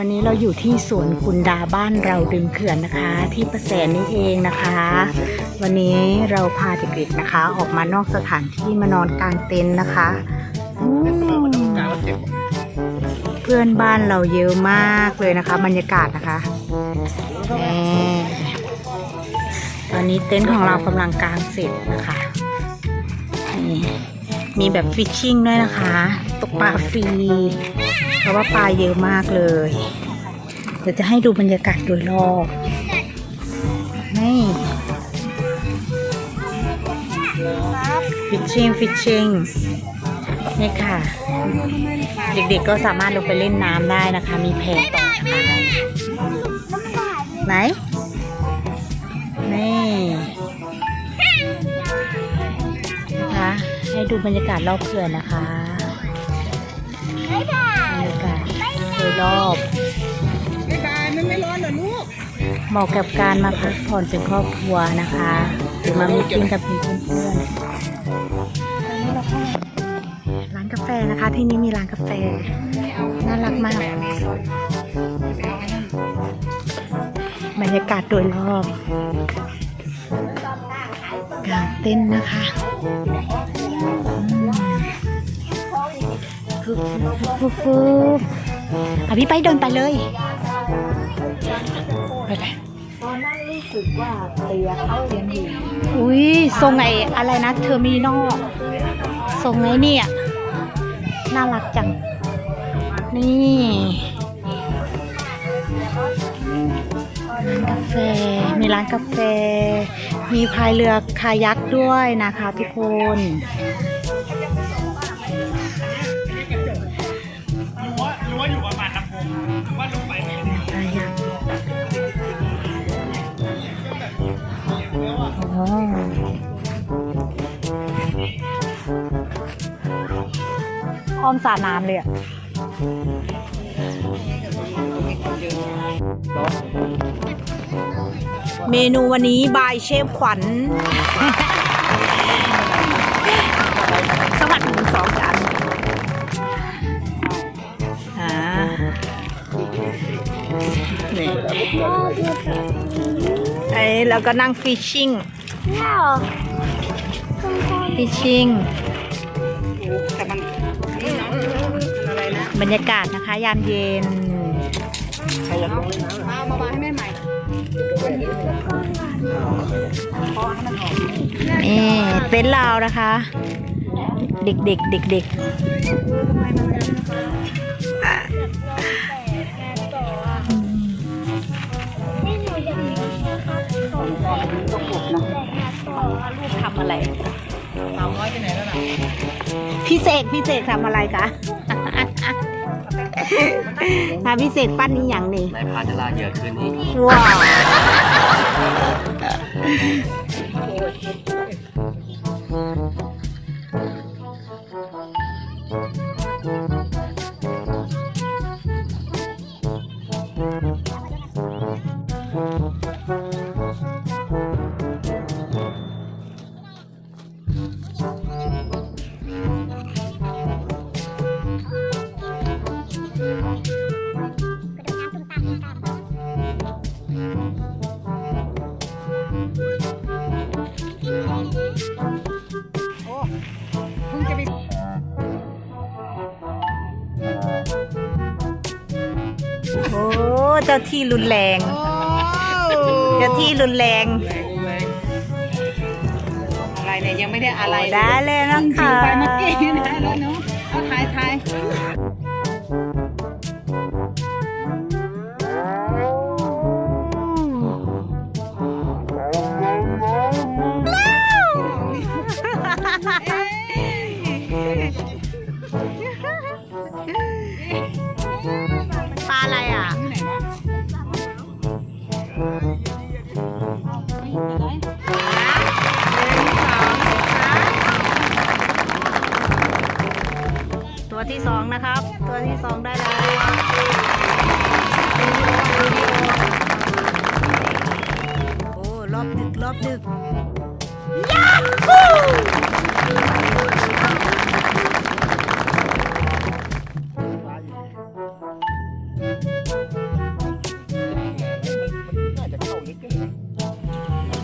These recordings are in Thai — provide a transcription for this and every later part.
วันนี้เราอยู่ที่สวนคุณดาบ้านเราดึงเขื่อนนะคะ ที่ประแสนนี่เองนะคะ วันนี้เราพาเด็กๆนะคะ ออกมานอกสถานที่มานอนกลางเต็นท์นะคะเพื่อนบ้านเราเยอะมากเลยนะคะ บรรยากาศนะคะตอนนี้เต็นท์ของเรากำลังกลางเสร็จนะคะนี่ มีแบบฟิชชิ่งด้วยนะคะ ตกปลาฟรีเพราะว่าปลาเยอะมากเลย เดี๋ยวจะให้ดูบรรยากาศโดยรอบนี่ฟิชชิ่งฟิชชิ่งนี่ค่ะ เด็กๆก็สามารถลงไปเล่นน้ำได้นะคะ มีแพต่อนะคะไหนนี่ ให้ดูบรรยากาศรอบเขื่อนนะคะบรรยากาศโดยรอบไม่บายมันไม่ร้อนเหรอลูกเหมาะกับการมาพักผ่อนเป็นครอบครัวนะคะ หรือมามีกินกับเพื่อนๆตอนราก็ร้านกาแฟนะคะที่นี่มีร้านกาแฟ น่ารักมาก บรรยากาศโดยรอบกางเต้นนะคะ ฟึบฟึบฟึบฟึบอะพี่ไปเดินไปเลยไปเลยตอนนั้นรู้สึกว่าเตียเขาเรียนดีอุ้ยทรงไออะไรนะเทอร์มินอลทรงไอเนี่ยน่ารักจัง นี่ร้านกาแฟ มีร้านกาแฟ มีพายเรือคายักด้วยนะคะทุกคน อ๋ออ้อมสระน้ำเลยอะเมนูวันนี้บายเชฟขวัญสวัสดีสองจานอ่านี่ไอ้แล้วก็นั่งฟิชชิ่ง ฟิชชิ่งแต่มันนี่เนาะอะไรนะบรรยากาศนะคะ ยามเย็นเอามาวางให้แม่ใหม่นี่เต็นท์เรานะคะ เด็กเด็กเด็กเำอะไร สาวน้อยไปไหนแล้วล่ะพี่เสกพี่เสกทำอะไรคะถ้าพี่เสกปั้นนี่อย่างนี้นายพาจะลาเหยื่อคืนนี้ว้าว โอ้ โอ้เจ้าที่รุนแรงโอ้เจ้าที่รุนแรงอะไรเนี่ยยังไม่ได้อะไรได้เลยนะถืคะอไปเมื่อกี้นะแล้วเนาะเอาถ่ายถ่ายับ ตัวที่สองได้แล้วโอ้รอบดึกรอบดึกยาฮู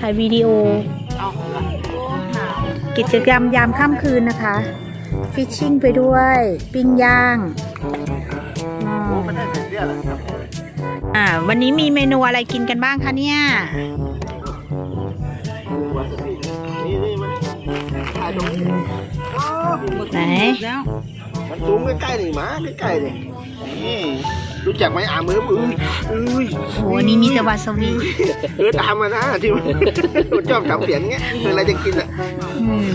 ถ่ายวีดีโอ กิจกรรมยามค่ำคืนนะคะ ฟิชชิ่งไปด้วย ปิ้งย่างอ๋ออ่าวันนี้มีเมนูอะไรกินกันบ้างคะเนี่ยไหนแล้วมันสูงใกล้ๆนี่หมาใกล้ๆนี่นี่รู้จักไหมอามืออุ้ยอุ้ยโอ้นี่มีแต่วาซาบิเออตามมานะที่มันมันชอบทำเสียงเงี้ยเวลาจะกินอะอืม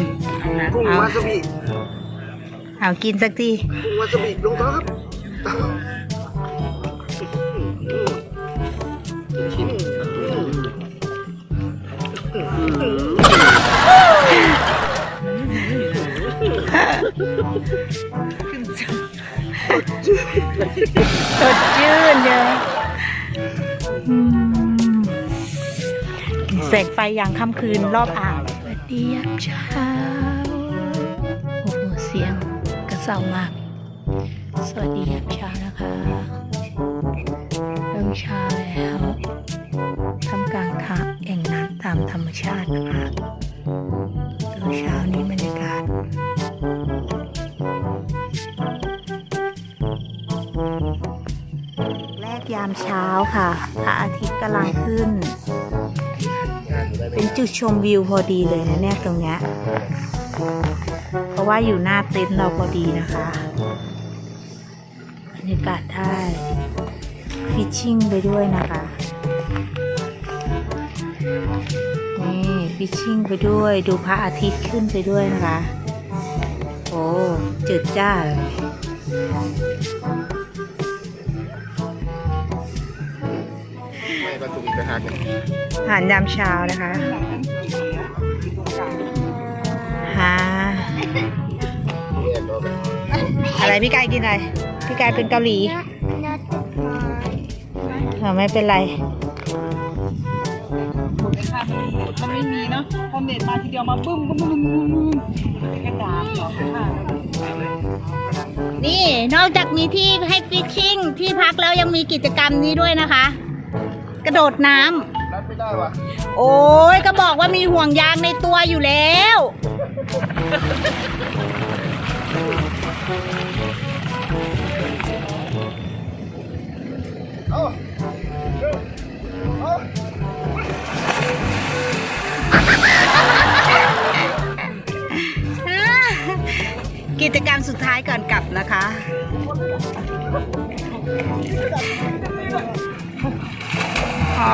กุ้งเอาวาซาบิ เอากินสักทีกุ้งวาซาบิลงท้องครับชิ้นสดชื่นเลยอืมแสงไฟยางค่ำคืนรอบอ่างสวัสดียามเช้าโอ้โหเสียง กระเซามาก สวัสดียามเช้านะคะเริ่มเช้าแล้วทำกลางทางแอ่งน้ำตามธรรมชาตินะคะดูเช้านี้บรรยากาศแรกยามเช้าค่ะพระอาทิตย์กำลังขึ้น เป็นจุดชมวิวพอดีเลยนะเนี่ยตรงเนี้ย เพราะว่าอยู่หน้าเต็นท์เราพอดีนะคะบรรยากาศได้ฟิชชิ่งไปด้วยนะคะนี่ฟิชชิ่งไปด้วยดูพระอาทิตย์ขึ้นไปด้วยนะคะ โอ้จืดจ้าเลยไม่วาซาบิไปหากันอาหารยามเช้านะคะ ฮะอะไรพี่กายกินอะไร พี่กายเป็นเกาหลีเออไม่เป็นไรมันไม่มีเนาะพอเน็ตมาทีเดียวมาบึ้มก็บึ้มบึ้มบึ้มบึ้มแค่ดาบเหรอค่ะนี่นอกจากมีที่ให้ฟิชชิ่งที่พักแล้วยังมีกิจกรรมนี้ด้วยนะคะ กระโดดน้ำรับไม่ได้ว่ะโอ้ยก็บอกว่ามีห่วงยางในตัวอยู่แล้วเอ้าเอ้า กิจกรรมสุดท้ายก่อนกลับนะคะอ่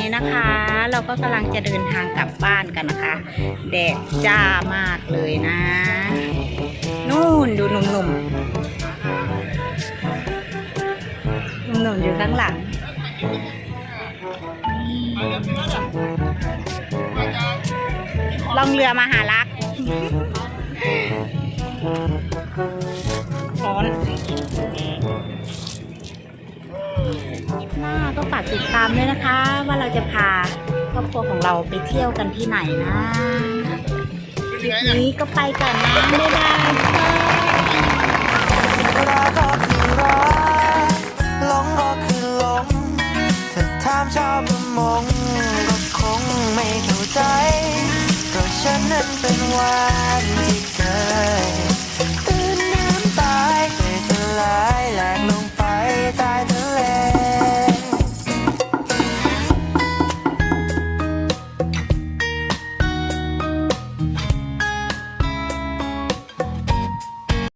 นี้นะคะ เราก็กำลังจะเดินทางกลับบ้านกันนะคะ แดดจ้ามากเลยนะ นู่นดูหนุ่มๆหนุ่มๆอยู่ข้างหลังล่องเรือมาหารักร้อนหน้าก็ฝากติดตามด้วยนะคะ จะพาครอบครัวของเราไปเที่ยวกันที่ไหนนะนี้ก็ไปก่อนนะบ๊ายบายชอบมองก็คงไม่เข้าใจเพราะฉันนั้นเป็นวันที่